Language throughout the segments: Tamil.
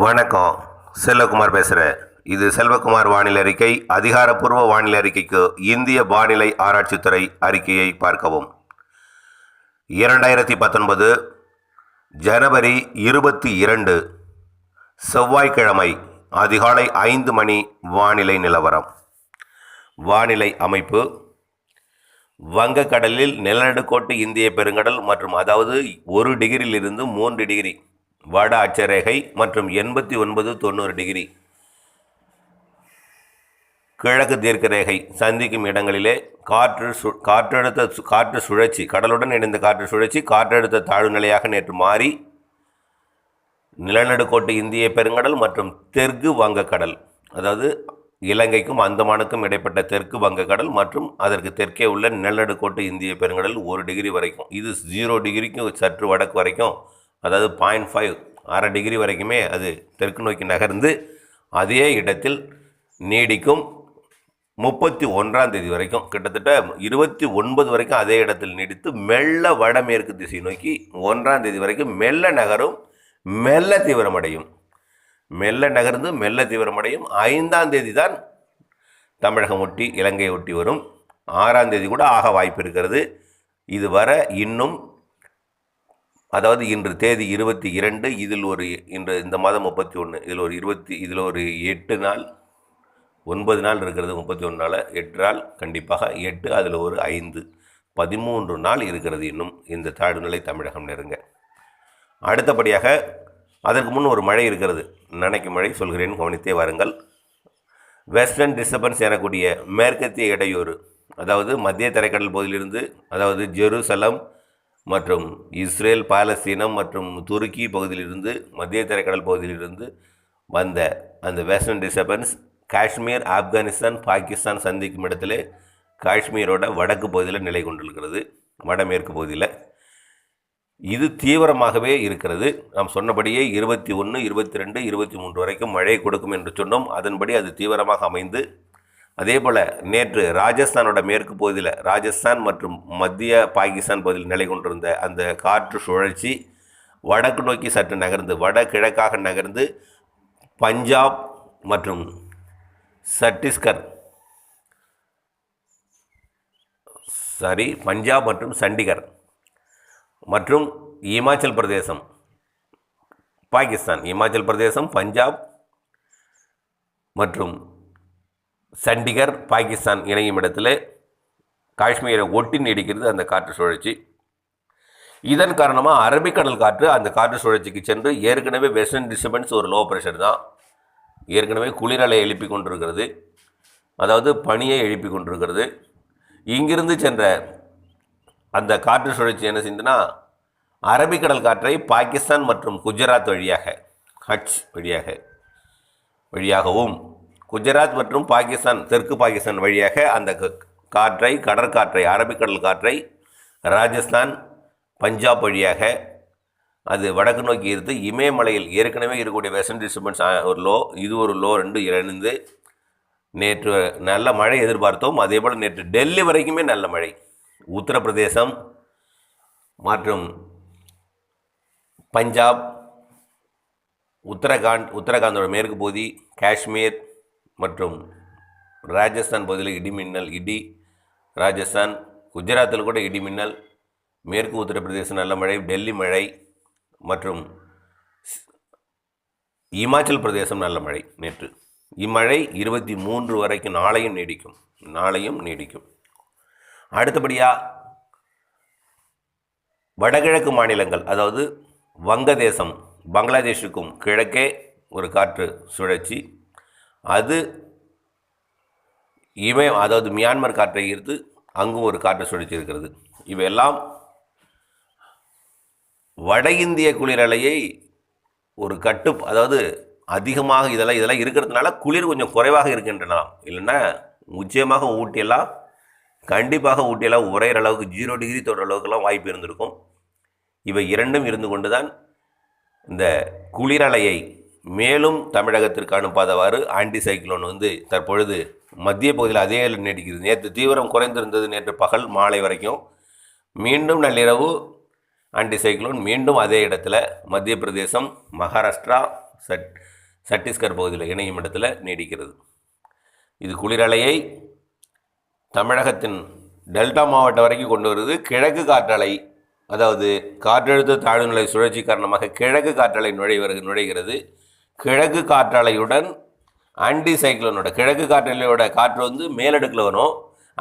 வணக்கம். செல்வகுமார் பேசுகிறேன் இது செல்வகுமார் வானிலை அறிக்கை. அதிகாரப்பூர்வ வானிலை அறிக்கைக்கு இந்திய வானிலை ஆராய்ச்சித்துறை அறிக்கையை பார்க்கவும். இரண்டாயிரத்தி பத்தொன்பது ஜனவரி இருபத்தி இரண்டு செவ்வாய்க்கிழமை அதிகாலை ஐந்து மணி வானிலை நிலவரம். வானிலை அமைப்பு. வங்கக்கடலில் நிலநடுக்கோட்டு இந்திய பெருங்கடல் மற்றும் அதாவது ஒரு டிகிரியிலிருந்து மூன்று டிகிரி வட அட்சரேகை மற்றும் எண்பத்தி ஒன்பது தொண்ணூறு டிகிரி. கிழக்கு தீர்க்கரேகை சந்திக்கும் இடங்களிலே காற்று சு காற்றழுத்த சு- காற்று சுழற்சி கடலுடன் இணைந்த காற்று சுழற்சி காற்றழுத்த தாழ்வு நிலையாக நேற்று மாறி நிலநடுக்கோட்டு இந்திய பெருங்கடல் மற்றும் தெற்கு வங்கக்கடல் அதாவது இலங்கைக்கும் அந்தமானுக்கும் இடைப்பட்ட தெற்கு வங்கக்கடல் மற்றும் அதற்கு தெற்கே உள்ள நிலநடுக்கோட்டு இந்திய பெருங்கடல் ஒரு டிகிரி வரைக்கும். இது ஜீரோ டிகிரிக்கும் சற்று வடக்கு வரைக்கும் அதாவது பாயிண்ட் ஃபைவ் அரை டிகிரி வரைக்குமே அது தெற்கு நோக்கி நகர்ந்து அதே இடத்தில் நீடிக்கும் முப்பத்தி ஒன்றாம் தேதி வரைக்கும் கிட்டத்தட்ட இருபத்தி ஒன்பது வரைக்கும் அதே இடத்தில் நீடித்து மெல்ல வடமேற்கு திசை நோக்கி ஒன்றாம் தேதி வரைக்கும் மெல்ல நகரும் மெல்ல தீவிரமடையும். மெல்ல நகர்ந்து மெல்ல தீவிரமடையும். ஐந்தாம் தேதி தான் தமிழகம் ஒட்டி இலங்கையை ஒட்டி வரும். ஆறாம் தேதி கூட ஆக வாய்ப்பு இருக்கிறது. இதுவரை இன்னும் அதாவது இன்று தேதி இருபத்தி இரண்டு இதில் ஒரு இன்று இந்த மாதம் முப்பத்தி ஒன்று இதில் ஒரு இருபத்தி இதில் ஒரு எட்டு நாள் ஒன்பது நாள் இருக்கிறது முப்பத்தி ஒன்று நாள் எட்டு நாள் கண்டிப்பாக எட்டு அதில் ஒரு ஐந்து பதிமூன்று நாள் இருக்கிறது இன்னும் இந்த தாழ்நிலை தமிழகம் நெருங்க. அடுத்தபடியாக அதற்கு முன் ஒரு மழை இருக்கிறது நனைக்கு மழை சொல்கிறேன் கவனித்தே வாருங்கள். வெஸ்டர்ன் டிஸ்டர்பன்ஸ் எனக்கூடிய மேற்கத்திய இடையூறு அதாவது மத்திய தரைக்கடல் பகுதியிலிருந்து அதாவது ஜெருசலம் மற்றும் இஸ்ரேல் பாலஸ்தீனம் மற்றும் துருக்கி பகுதியிலிருந்து மத்திய தரைக்கடல் பகுதியிலிருந்து வந்த அந்த வெஸ்டர்ன் டிஸ்டர்பன்ஸ் காஷ்மீர் ஆப்கானிஸ்தான் பாகிஸ்தான் சந்திக்கும் இடத்திலே காஷ்மீரோட வடக்கு பகுதியில் நிலை கொண்டிருக்கிறது வடமேற்கு பகுதியில். இது தீவிரமாகவே இருக்கிறது. நாம் சொன்னபடியே இருபத்தி ஒன்று இருபத்தி ரெண்டு இருபத்தி மூன்று வரைக்கும் மழை கொடுக்கும் என்று சொன்னோம். அதன்படி அது தீவிரமாக அமைந்து அதே போல் நேற்று ராஜஸ்தானோட மேற்கு பகுதியில் ராஜஸ்தான் மற்றும் மத்திய பாகிஸ்தான் பகுதியில் நிலை கொண்டிருந்த அந்த காற்று சுழற்சி வடக்கு நோக்கி சற்று நகர்ந்து வட கிழக்காக நகர்ந்து பஞ்சாப் மற்றும் சத்தீஸ்கர் சாரி பஞ்சாப் மற்றும் சண்டிகர் மற்றும் இமாச்சல் பிரதேசம் பாகிஸ்தான் இமாச்சல் பிரதேசம் பஞ்சாப் மற்றும் சண்டிகர் பாகிஸ்தான் இணையும் இடத்துல காஷ்மீரை ஒட்டி நீடிக்கிறது அந்த காற்று சுழற்சி. இதன் காரணமாக அரபிக்கடல் காற்று அந்த காற்று சுழற்சிக்கு சென்று ஏற்கனவே வெஸ்டர்ன் டிஸ்டர்பன்ஸ் ஒரு லோ ப்ரெஷர் தான். ஏற்கனவே குளிரலை எழுப்பி கொண்டிருக்கிறது. அதாவது பனியை எழுப்பி கொண்டிருக்கிறது. இங்கிருந்து சென்ற அந்த காற்று சுழற்சி என்ன செஞ்சுன்னா அரபிக்கடல் காற்றை பாகிஸ்தான் மற்றும் குஜராத் வழியாக ஹட்ச் வழியாக வழியாகவும் குஜராத் மற்றும் பாகிஸ்தான் தெற்கு பாகிஸ்தான் வழியாக அந்த க- காற்றை கடற்காற்றை அரபிக்கடல் காற்றை ராஜஸ்தான் பஞ்சாப் வழியாக அது வடக்கு நோக்கி இருந்து இமயமலையில் ஏற்கனவே இருக்கக்கூடிய வெஸ்டர்ன் டிஸ்டர்பன்ஸ் ஒரு லோ இது ஒரு லோ ரெண்டு இணைந்து நேற்று நல்ல மழை எதிர்பார்த்தோம். அதே போல் நேற்று டெல்லி வரைக்குமே நல்ல மழை. உத்தரப்பிரதேசம் மற்றும் பஞ்சாப் உத்தரகாண்ட் உத்தரகாண்டோட மேற்கு பகுதி காஷ்மீர் மற்றும் ராஜஸ்தான் பகுதியில் இடிமின்னல் இடி ராஜஸ்தான் குஜராத்தில் கூட இடிமின்னல் மேற்கு உத்தரப்பிரதேசம் நல்ல மழை டெல்லி மழை மற்றும் இமாச்சல் பிரதேசம் நல்ல மழை நேற்று. இம்மழை இருபத்தி மூன்று வரைக்கும் நாளையும் நீடிக்கும். நாளையும் நீடிக்கும். அடுத்தபடியாக வடகிழக்கு மாநிலங்கள் அதாவது வங்கதேசம் பங்களாதேஷுக்கும் கிழக்கே ஒரு காற்று சுழற்சி. அது இமய அதாவது மியான்மர் காற்றை ஈர்த்து அங்கும் ஒரு காற்று சுழிச்சிருக்கிறது இவையெல்லாம் வட இந்திய குளிரலையை ஒரு கட்டு அதாவது அதிகமாக இதெல்லாம் இதெல்லாம் இருக்கிறதுனால குளிர் கொஞ்சம் குறைவாக இருக்கின்றன இல்லைன்னா நிச்சயமாக ஊட்டியெல்லாம் கண்டிப்பாக ஊட்டியெல்லாம் உரையிற அளவுக்கு ஜீரோ டிகிரி தொடர் அளவுக்குலாம் வாய்ப்பு இருந்திருக்கும். இவை இரண்டும் இருந்து கொண்டு தான் இந்த குளிரலையை மேலும் தமிழகத்திற்கு அனுப்பாதவாறு ஆன்டி சைக்ளோன் வந்து தற்பொழுது மத்திய பகுதியில் அதே நீடிக்கிறது. நேற்று தீவிரம் குறைந்திருந்தது. நேற்று பகல் மாலை வரைக்கும் மீண்டும் நள்ளிரவு ஆன்டி சைக்ளோன் மீண்டும் அதே இடத்துல மத்திய பிரதேசம் மகாராஷ்டிரா சட் சத்தீஸ்கர் பகுதியில் இணையும் இடத்துல நீடிக்கிறது. இது குளிரலையை தமிழகத்தின் டெல்டா மாவட்டம் வரைக்கும் கொண்டு வருது. கிழக்கு காற்றலை அதாவது காற்றழுத்த தாழ்வுநிலை சுழற்சி காரணமாக கிழக்கு காற்றலை நுழைவது நுழைகிறது. கிழக்கு காற்றாலையுடன் ஆன்டி சைக்ளோனோட கிழக்கு காற்றலையோட காற்று வந்து மேலடுக்கில் வரும்.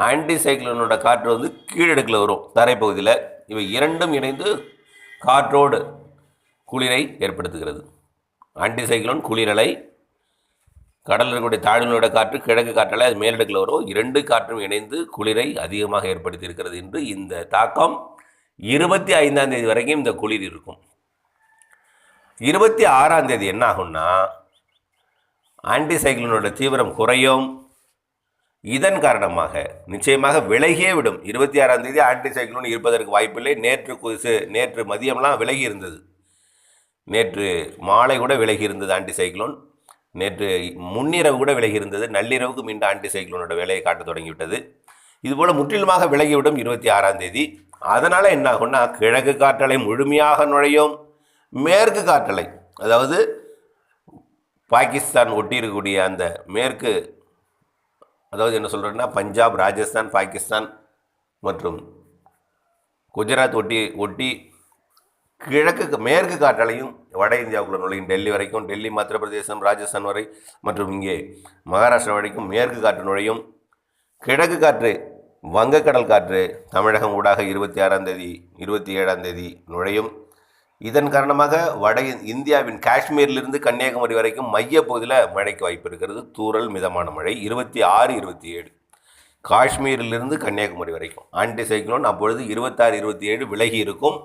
ஆன்டி சைக்ளோனோட காற்று வந்து கீழடுக்கில் வரும் தரைப்பகுதியில். இவை இரண்டும் இணைந்து காற்றோடு குளிரை ஏற்படுத்துகிறது. ஆன்டி சைக்ளோன் குளிரலை கடலில் இருக்கக்கூடிய தாழ்நிலோட காற்று கிழக்கு காற்றலை அது மேலடுக்கில் வரும். இரண்டு காற்றும் இணைந்து குளிரை அதிகமாக ஏற்படுத்தியிருக்கிறது என்று இந்த தாக்கம் இருபத்தி ஐந்தாம் தேதி வரைக்கும் இந்த குளிர் இருக்கும். இருபத்தி ஆறாம் தேதி என்ன ஆகும்னா ஆன்டி தீவிரம் குறையும். இதன் காரணமாக நிச்சயமாக விலகியே விடும். இருபத்தி ஆறாம் தேதி ஆன்டிசைக்ளோன் இருப்பதற்கு வாய்ப்பில்லை. நேற்று குசு நேற்று மதியம்லாம் விலகி இருந்தது. நேற்று மாலை கூட விலகி இருந்தது ஆன்டிசைக்ளோன் நேற்று முன்னிரவு கூட விலகி இருந்தது. நள்ளிரவுக்கு மீண்டும் ஆன்டிசைக்ளோனோட வேலையை காட்ட தொடங்கிவிட்டது. இதுபோல் முற்றிலுமாக விலகிவிடும் இருபத்தி ஆறாம் தேதி. அதனால் என்ன ஆகும்னா கிழக்கு காற்றலை முழுமையாக நுழையும். மேற்கு காற்றலை அதாவது பாகிஸ்தான் ஒட்டி இருக்கக்கூடிய அந்த மேற்கு அதாவது என்ன சொல்கிறேன்னா பஞ்சாப் ராஜஸ்தான் பாகிஸ்தான் மற்றும் குஜராத் ஒட்டி ஒட்டி கிழக்கு மேற்கு காற்றலையும் வட இந்தியாவுக்குள்ள நுழையும். டெல்லி வரைக்கும் டெல்லி மத்திய பிரதேசம் ராஜஸ்தான் வரை மற்றும் இங்கே மகாராஷ்டிரா வரைக்கும் மேற்கு காற்று நுழையும். கிழக்கு காற்று வங்கக்கடல் காற்று தமிழகம் ஊடாக இருபத்தி ஆறாம் தேதி இருபத்தி ஏழாம் தேதி நுழையும். இதன் காரணமாக வட இந்தியாவின் காஷ்மீரிலிருந்து கன்னியாகுமரி வரைக்கும் மையப்பகுதியில் மழைக்கு வாய்ப்பு இருக்கிறது. தூறல் மிதமான மழை. இருபத்தி ஆறு இருபத்தி ஏழு. காஷ்மீரிலிருந்து கன்னியாகுமரி வரைக்கும். ஆன்டி சைக்ளோன் அப்பொழுது இருபத்தாறு இருபத்தி ஏழு விலகி இருக்கும்.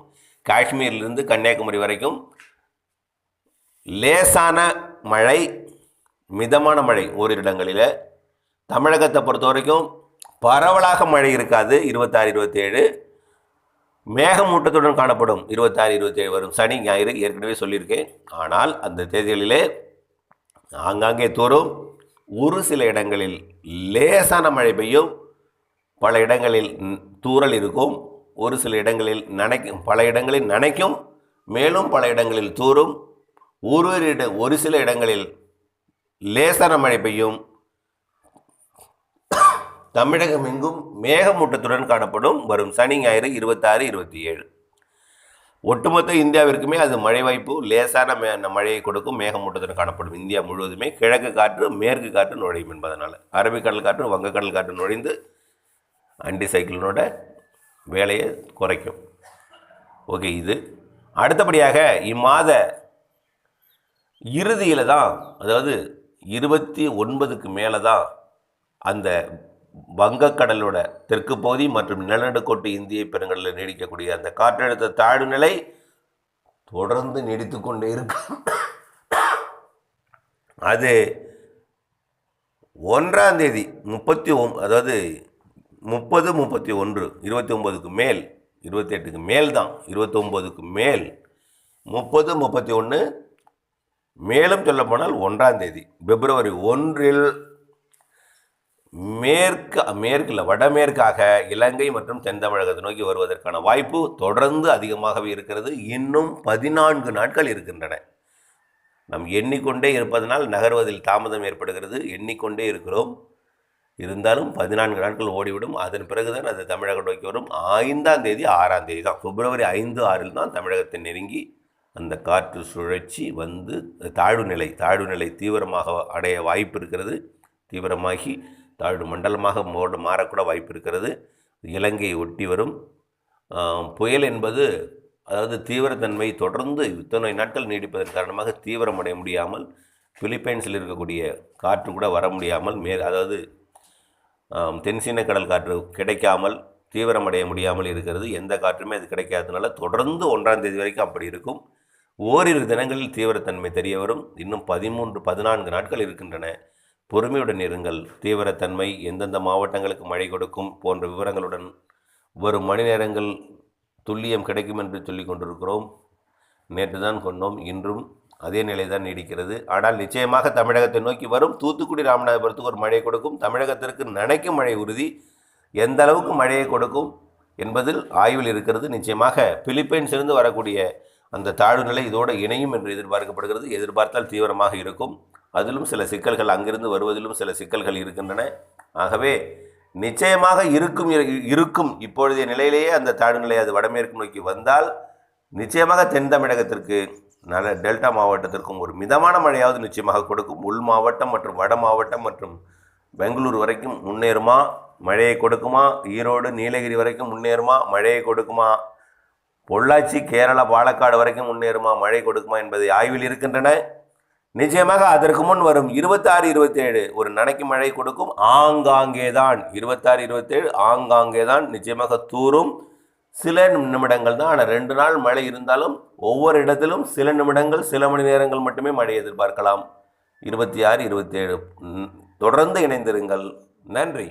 காஷ்மீரிலிருந்து கன்னியாகுமரி வரைக்கும் லேசான மழை மிதமான மழை ஓரிரு இடங்களில் தமிழகத்தை பொறுத்த வரைக்கும் பரவலாக மழை இருக்காது. இருபத்தாறு இருபத்தேழு மேகமூட்டத்துடன் காணப்படும். இருபத்தாறு இருபத்தேழு வரும் சனி ஞாயிறு ஏற்கனவே சொல்லியிருக்கேன். ஆனால் அந்த தேதிகளிலே ஆங்காங்கே தோறும் ஒரு சில இடங்களில் லேசான மழை பெய்யும். பல இடங்களில் தூறல் இருக்கும். ஒரு சில இடங்களில் நனைக்கும் பல இடங்களில் நனைக்கும். மேலும் பல இடங்களில் தூறும். ஒரு ஒரு இட ஒரு சில இடங்களில் லேசான மழை பெய்யும். தமிழகம் எங்கும் மேகமூட்டத்துடன் காணப்படும் வரும் சனி ஞாயிறு இருபத்தாறு இருபத்தி ஏழு ஒட்டுமொத்த இந்தியாவிற்குமே அது மழை வாய்ப்பு லேசான மே மழையை கொடுக்கும் மேகமூட்டத்துடன் காணப்படும் இந்தியா முழுவதுமே கிழக்கு காற்று மேற்கு காற்று நுழையும் என்பதனால். அரபிக்கடல் காற்று வங்கக்கடல் காற்று நுழைந்து அண்டி சைக்கிளினோட வேலையை குறைக்கும். ஓகே இது. அடுத்தபடியாக இம்மாத இறுதியில் தான் அதாவது இருபத்தி ஒன்பதுக்கு மேலே தான் அந்த வங்கக்கடலோட தெற்கு பகுதி மற்றும் நிலநடுக்கோட்டு இந்திய பெருங்கடலில் நீடிக்கக்கூடிய அந்த காற்றழுத்த தாழ்வு நிலை தொடர்ந்து நீடித்து கொண்டே இருக்கும் அது ஒன்றாம் தேதி முப்பத்தி ஒம் அதாவது முப்பது முப்பத்தி ஒன்று இருபத்தி ஒம்போதுக்கு மேல் இருபத்தி எட்டுக்கு மேல் தான் இருபத்தொம்போதுக்கு மேல் முப்பது முப்பத்தி ஒன்று மேலும் சொல்லப்போனால் ஒன்றாம் தேதி பிப்ரவரி ஒன்றில் மேற்கு மேற்கில் வடமேற்காக இலங்கை மற்றும் தென் தமிழகத்தை நோக்கி வருவதற்கான வாய்ப்பு தொடர்ந்து அதிகமாகவே இருக்கிறது. இன்னும் பதினான்கு நாட்கள் இருக்கின்றன. நாம் எண்ணிக்கொண்டே இருப்பதனால் நகர்வதில் தாமதம் ஏற்படுகிறது. எண்ணிக்கொண்டே இருக்கிறோம். இருந்தாலும் பதினான்கு நாட்கள் ஓடிவிடும். அதன் பிறகுதான் அது தமிழகம் நோக்கி வரும். ஐந்தாம் தேதி ஆறாம் தேதி தான். பிப்ரவரி ஐந்து ஆறில் தான் தமிழகத்தை நெருங்கி அந்த காற்று சுழற்சி வந்து தாழ்வு நிலை தாழ்வு நிலை தீவிரமாக அடைய வாய்ப்பு இருக்கிறது. தீவிரமாகி தாழ்வு மண்டலமாக மோடு மாறக்கூட வாய்ப்பு இருக்கிறது இலங்கையை ஒட்டி வரும். புயல் என்பது அதாவது தீவிரத்தன்மை தொடர்ந்து இத்தனை நாட்கள் நீடிப்பதன் காரணமாக தீவிரமடைய முடியாமல் பிலிப்பைன்ஸில் இருக்கக்கூடிய காற்று கூட வர முடியாமல் மே அதாவது தென்சீன கடல் காற்று கிடைக்காமல் தீவிரமடைய முடியாமல் இருக்கிறது. எந்த காற்றுமே அது கிடைக்காததுனால தொடர்ந்து ஒன்றாம் தேதி வரைக்கும் அப்படி இருக்கும். ஓரிரு தினங்களில் தீவிரத்தன்மை தெரிய வரும். இன்னும் பதிமூன்று பதினான்கு நாட்கள் இருக்கின்றன. பொறுமையுடன் இருங்கள். தீவிரத்தன்மை எந்தெந்த மாவட்டங்களுக்கு மழை கொடுக்கும் போன்ற விவரங்களுடன் வரும் மணி நேரங்கள் துல்லியம் கிடைக்கும் என்று சொல்லிக் கொண்டிருக்கிறோம். நேற்று தான் கொண்டோம் இன்றும் அதே நிலை தான் நீடிக்கிறது. ஆனால் நிச்சயமாக தமிழகத்தை நோக்கி வரும் தூத்துக்குடி ராமநாதபுரத்துக்கு ஒரு மழை கொடுக்கும் தமிழகத்திற்கு நனைக்கும் மழை உறுதி. எந்த அளவுக்கு மழையை கொடுக்கும் என்பதில் ஆய்வில் இருக்கிறது. நிச்சயமாக பிலிப்பைன்ஸிலிருந்து வரக்கூடிய அந்த தாழ்வு நிலை இதோடு இணையும் என்று எதிர்பார்க்கப்படுகிறது. எதிர்பார்த்தால் தீவிரமாக இருக்கும். அதிலும் சில சிக்கல்கள் அங்கிருந்து வருவதிலும் சில சிக்கல்கள் இருக்கின்றன. ஆகவே நிச்சயமாக இருக்கும் இருக்கும் இப்பொழுதைய நிலையிலேயே அந்த தாழ்நிலை அது வடமேற்கு நோக்கி வந்தால் நிச்சயமாக தென் தமிழகத்திற்கு நல்ல டெல்டா மாவட்டத்திற்கும் ஒரு மிதமான மழையாவது நிச்சயமாக கொடுக்கும். உள் மாவட்டம் மற்றும் வட மாவட்டம் மற்றும் பெங்களூர் வரைக்கும் முன்னேறுமா? மழையை கொடுக்குமா? ஈரோடு நீலகிரி வரைக்கும் முன்னேறுமா? மழையை கொடுக்குமா? பொள்ளாச்சி கேரளா பாலக்காடு வரைக்கும் முன்னேறுமா மழை கொடுக்குமா என்பதை ஆய்வில் இருக்கின்றன. நிச்சயமாக அதற்கு முன் வரும் இருபத்தாறு இருபத்தேழு ஒரு நனைக்கு மழை கொடுக்கும். ஆங்காங்கே தான் இருபத்தாறு இருபத்தேழு ஆங்காங்கே தான் நிச்சயமாக தூரும் சில நிமிடங்கள் தான் ஆனால் ரெண்டு நாள் மழை இருந்தாலும் ஒவ்வொரு இடத்திலும் சில நிமிடங்கள் சில மணி நேரங்கள் மட்டுமே மழை எதிர்பார்க்கலாம். இருபத்தி ஆறு இருபத்தேழு. தொடர்ந்து இணைந்திருங்கள். நன்றி.